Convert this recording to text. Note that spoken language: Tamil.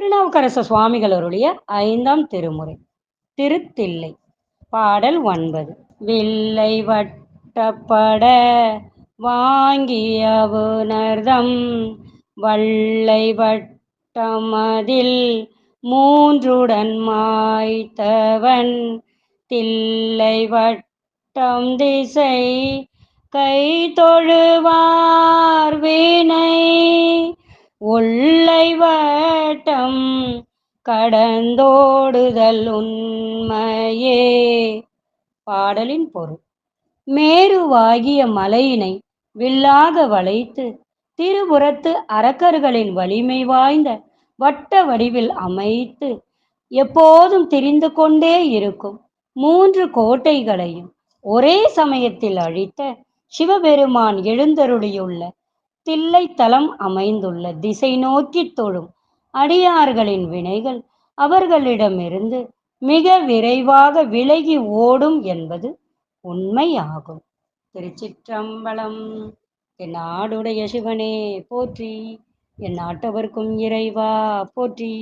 திருநாவுக்கரச சுவாமிகள் ஐந்தாம் திருமுறை. திருத்தில்லை. பாடல் ஒன்பது. வில்லை வட்டப்பட வாங்கியவுணர்தம் வள்ளை வட்டமதில் மூன்றுடன் மாய்த்தவன். தில்லை வட்டம் திசை கை தொழுவார் வீண உள்ளை வட்டம் கடந்தோடுதல் உண்மையே. பாடலின் பொருள். மேருவாகிய மலையினை வில்லாக வளைத்து திருபுறத்து அரக்கர்களின் வலிமை வாய்ந்த வட்ட வடிவில் அமைத்து எப்போதும் திரிந்து கொண்டே இருக்கும் மூன்று கோட்டைகளையும் ஒரே சமயத்தில் அழித்த சிவபெருமான் எழுந்தருளியுள்ள தில்லைத்தலம் அமைந்துள்ள திசை நோக்கி தொழும் அடியார்களின் வினைகள் அவர்களிடமிருந்து மிக விரைவாக விலகி ஓடும் என்பது உண்மையாகும். திருச்சிற்றம்பலம் என் நாடுடைய சிவனே போற்றி. என் நாட்டவர்க்கும் இறைவா போற்றி.